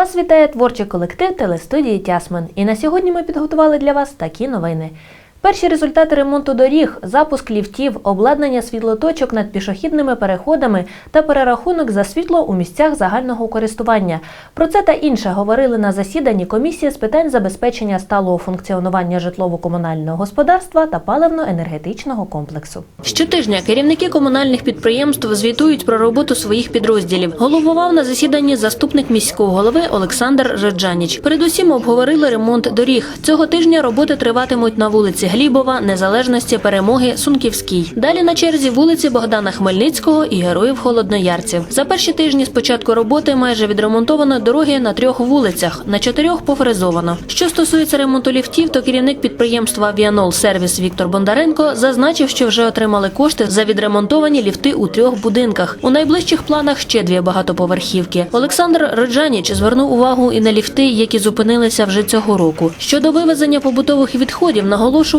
Вас вітає творчий колектив телестудії Тясмен. І на сьогодні ми підготували для вас такі новини. Перші результати ремонту доріг, запуск ліфтів, обладнання світлоточок над пішохідними переходами та перерахунок за світло у місцях загального користування. Про це та інше говорили на засіданні комісії з питань забезпечення сталого функціонування житлово-комунального господарства та паливно-енергетичного комплексу. Щотижня керівники комунальних підприємств звітують про роботу своїх підрозділів. Головував на засіданні заступник міського голови Олександр Реджаніч. Передусім обговорили ремонт доріг. Цього тижня роботи триватимуть на вулиці Глібова, Незалежності, Перемоги, Сунківській. Далі на черзі вулиці Богдана Хмельницького і Героїв Холодноярців. За перші тижні з початку роботи майже відремонтовано дороги на трьох вулицях, на чотирьох пофрезовано. Що стосується ремонту ліфтів, то керівник підприємства Віанол Сервіс Віктор Бондаренко зазначив, що вже отримали кошти за відремонтовані ліфти у трьох будинках. У найближчих планах ще дві багатоповерхівки. Олександр Реджаніч звернув увагу і на ліфти, які зупинилися вже цього року. Щодо вивезення побутових відходів,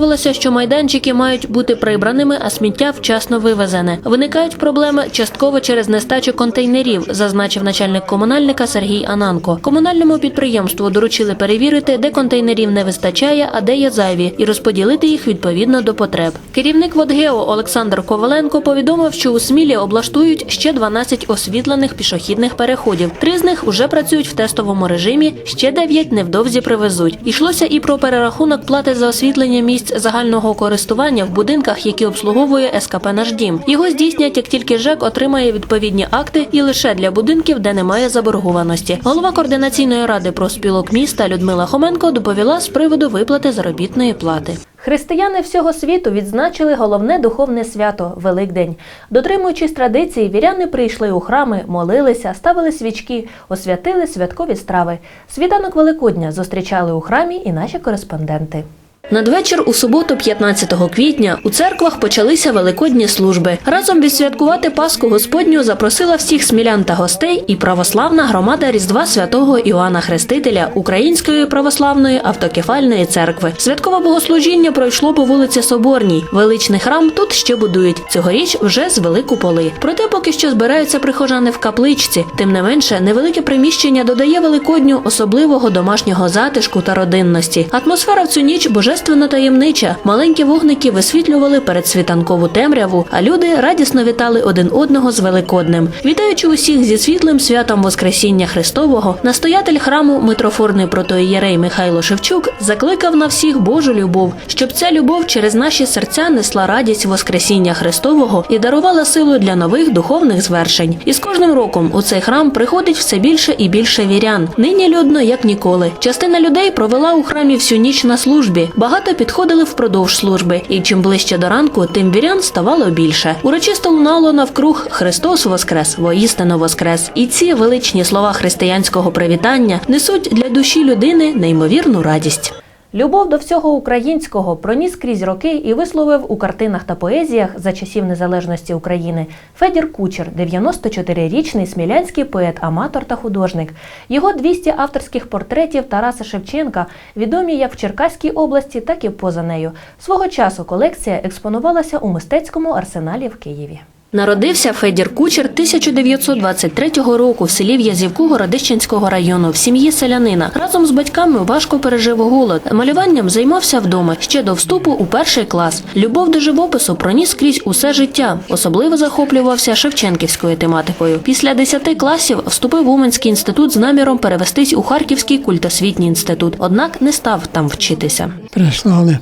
наголошувалося, що майданчики мають бути прибраними, а сміття вчасно вивезене. Виникають проблеми частково через нестачу контейнерів, зазначив начальник комунальника Сергій Ананко. Комунальному підприємству доручили перевірити, де контейнерів не вистачає, а де є зайві, і розподілити їх відповідно до потреб. Керівник Водгео Олександр Коваленко повідомив, що у Смілі облаштують ще 12 освітлених пішохідних переходів. Три з них уже працюють в тестовому режимі, ще 9 невдовзі привезуть. Йшлося і про перерахунок плати за освітлення місць загального користування в будинках, які обслуговує СКП «Наш дім». Його здійснять, як тільки ЖЕК отримає відповідні акти, і лише для будинків, де немає заборгованості. Голова координаційної ради профспілок міста Людмила Хоменко доповіла з приводу виплати заробітної плати. Християни всього світу відзначили головне духовне свято Великдень. Дотримуючись традиції, віряни прийшли у храми, молилися, ставили свічки, освятили святкові страви. Світанок Великодня зустрічали у храмі і наші кореспонденти. Надвечір у суботу, 15 квітня, у церквах почалися великодні служби. Разом відсвяткувати Пасху Господню запросила всіх смілян та гостей і православна громада Різдва святого Іоанна Хрестителя Української православної автокефальної церкви. Святкове богослужіння пройшло по вулиці Соборній. Величний храм тут ще будують. Цьогоріч вже з велику поли. Проте поки що збираються прихожани в капличці. Тим не менше, невелике приміщення додає великодню особливого домашнього затишку та родинності. Атмосфера в цю ніч божественно таємнича. Маленькі вогники висвітлювали передсвітанкову темряву, а люди радісно вітали один одного з Великоднем. Вітаючи усіх зі світлим святом Воскресіння Христового, настоятель храму митрофорний протоієрей Михайло Шевчук закликав на всіх Божу любов, щоб ця любов через наші серця несла радість Воскресіння Христового і дарувала силу для нових духовних звершень. І з кожним роком у цей храм приходить все більше і більше вірян. Нині людно як ніколи. Частина людей провела у храмі всю ніч на службі. Багато підходили впродовж служби, і чим ближче до ранку, тим вірян ставало більше. Урочисто лунало навкруг Христос Воскрес, воістину Воскрес. І ці величні слова християнського привітання несуть для душі людини неймовірну радість. Любов до всього українського проніс крізь роки і висловив у картинах та поезіях за часів незалежності України Федір Кучер, 94-річний смілянський поет, аматор та художник. Його 200 авторських портретів Тараса Шевченка відомі як в Черкаській області, так і поза нею. Свого часу колекція експонувалася у мистецькому арсеналі в Києві. Народився Федір Кучер 1923 року в селі В'язівку Городищенського району в сім'ї селянина. Разом з батьками важко пережив голод. Малюванням займався вдома ще до вступу у перший клас. Любов до живопису проніс крізь усе життя. Особливо захоплювався Шевченківською тематикою. Після 10 класів вступив в Уманський інститут з наміром перевестись у Харківський культосвітній інститут. Однак не став там вчитися. прислали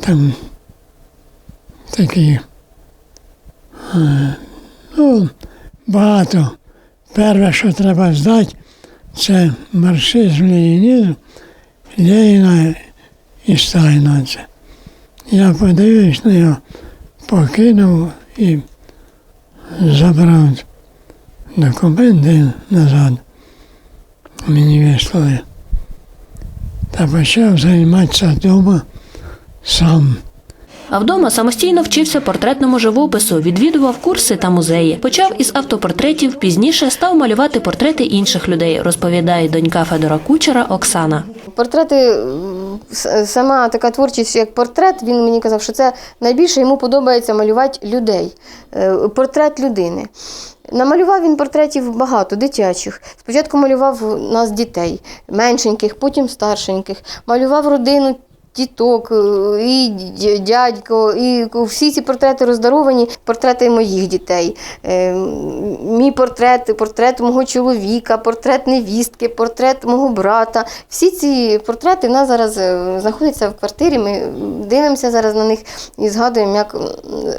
там такі. Е, Ну, багато. Перше, що треба здати, це марксизм Ленінізм, Леніна і Сталіна. Це. Я подивився на його, покинув і забрав документи назад. Мені вислали та почав займатися вдома сам. А вдома самостійно вчився портретному живопису, відвідував курси та музеї. Почав із автопортретів, пізніше став малювати портрети інших людей, розповідає донька Федора Кучера Оксана. Портрети, сама така творчість, як портрет, він мені казав, що це найбільше йому подобається малювати людей, е, портрет людини. Намалював він портретів багато, дитячих. Спочатку малював нас дітей, меншеньких, потім старшеньких, малював родину. Тіток, е, і дядько, і всі ці портрети роздаровані, портрети моїх дітей. Е, Мій портрет, портрет мого чоловіка, портрет невістки, портрет мого брата. Всі ці портрети в нас зараз е, знаходяться в квартирі. Ми дивимося зараз на них і згадуємо, як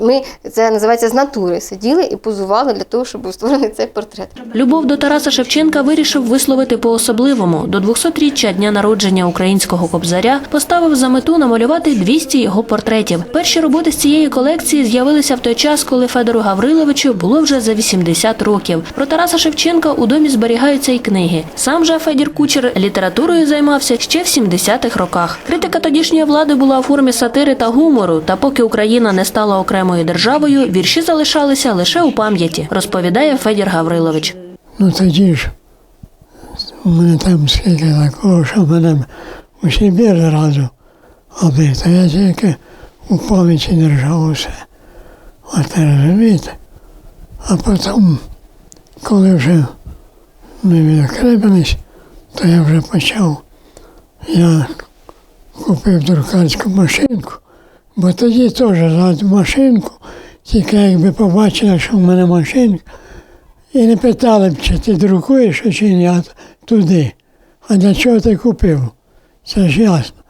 ми це називається з натури. Сиділи і позували для того, щоб був створений цей портрет. Любов до Тараса Шевченка вирішив висловити по-особливому. До 200-річчя дня народження українського кобзаря поставив за мету намалювати 200 його портретів. Перші роботи з цієї колекції з'явилися в той час, коли Федору Гавриловичу було вже за 80 років. Про Тараса Шевченка у домі зберігаються й книги. Сам же Федір Кучер літературою займався ще в 70-х роках. Критика тодішньої влади була у формі сатири та гумору. Та поки Україна не стала окремою державою, вірші залишалися лише у пам'яті, розповідає Федір Гаврилович. Ну тоді ж у мене там скільки такого, що мене усі біли разу обив, то я тільки у пам'яті держав усе. От розумієте? А потім, коли вже ми відокремились, то я вже почав, я купив друкарську машинку, бо тоді теж за машинку, тільки якби побачили, що в мене машинка, і не питали б, чи ти друкуєш чи ні, а туди. А для чого ти купив? Це ж ясно.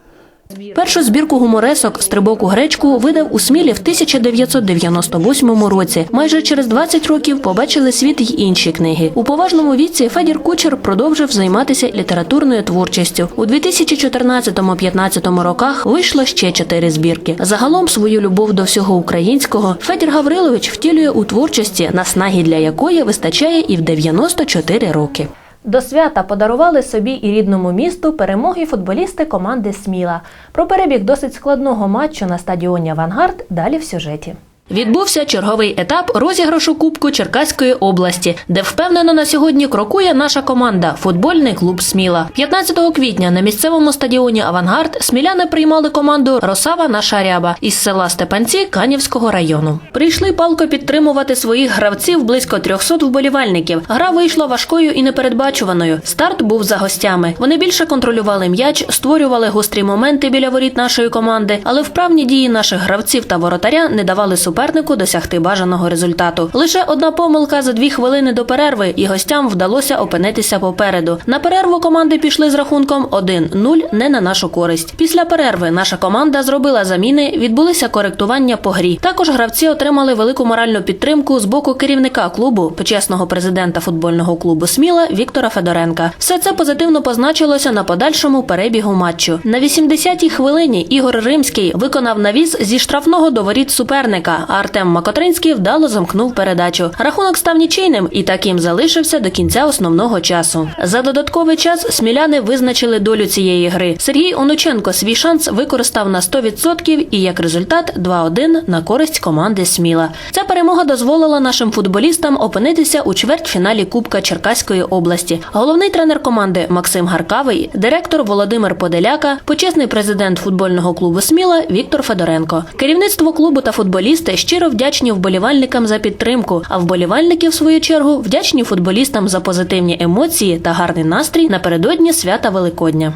Першу збірку гуморесок Стрибок у гречку видав у Смілі в 1998 році. Майже через 20 років побачили світ й інші книги. У поважному віці Федір Кучер продовжив займатися літературною творчістю. У 2014-15 роках вийшло ще чотири збірки. Загалом свою любов до всього українського Федір Гаврилович втілює у творчості, наснаги для якої вистачає і в 94 роки. До свята подарували собі і рідному місту перемоги футболісти команди Сміла. Про перебіг досить складного матчу на стадіоні Авангард далі в сюжеті. Відбувся черговий етап розіграшу Кубку Черкаської області, де впевнено на сьогодні крокує наша команда футбольний клуб Сміла. 15 квітня на місцевому стадіоні Авангард сміляни приймали команду Росава наша ряба із села Степанці Канівського району. Прийшли палко підтримувати своїх гравців близько 300 вболівальників. Гра вийшла важкою і непередбачуваною. Старт був за гостями. Вони більше контролювали м'яч, створювали гострі моменти біля воріт нашої команди, але вправні дії наших гравців та воротаря не давали супернику досягти бажаного результату. Лише одна помилка за дві хвилини до перерви, і гостям вдалося опинитися попереду. На перерву команди пішли з рахунком 1-0 не на нашу користь. Після перерви наша команда зробила заміни, відбулися коректування по грі. Також гравці отримали велику моральну підтримку з боку керівника клубу, почесного президента футбольного клубу Сміла Віктора Федоренка. Все це позитивно позначилося на подальшому перебігу матчу. На 80-й хвилині Ігор Римський виконав навіс зі штрафного до воріт суперника. Артем Макотринський вдало замкнув передачу. Рахунок став нічийним і таким залишився до кінця основного часу. За додатковий час сміляни визначили долю цієї гри. Сергій Онученко свій шанс використав на 100% і як результат 2-1 на користь команди Сміла. Ця перемога дозволила нашим футболістам опинитися у чвертьфіналі Кубка Черкаської області. Головний тренер команди Максим Гаркавий, директор Володимир Поделяка, почесний президент футбольного клубу Сміла Віктор Федоренко. Керівництво клубу та футболісти щиро вдячні вболівальникам за підтримку, а вболівальники, в свою чергу, вдячні футболістам за позитивні емоції та гарний настрій напередодні свята Великодня.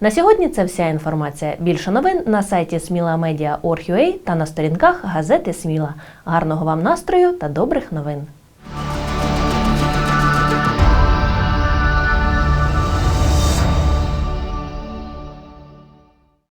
На сьогодні це вся інформація. Більше новин на сайті smilamedia.org.ua та на сторінках газети Сміла. Гарного вам настрою та добрих новин!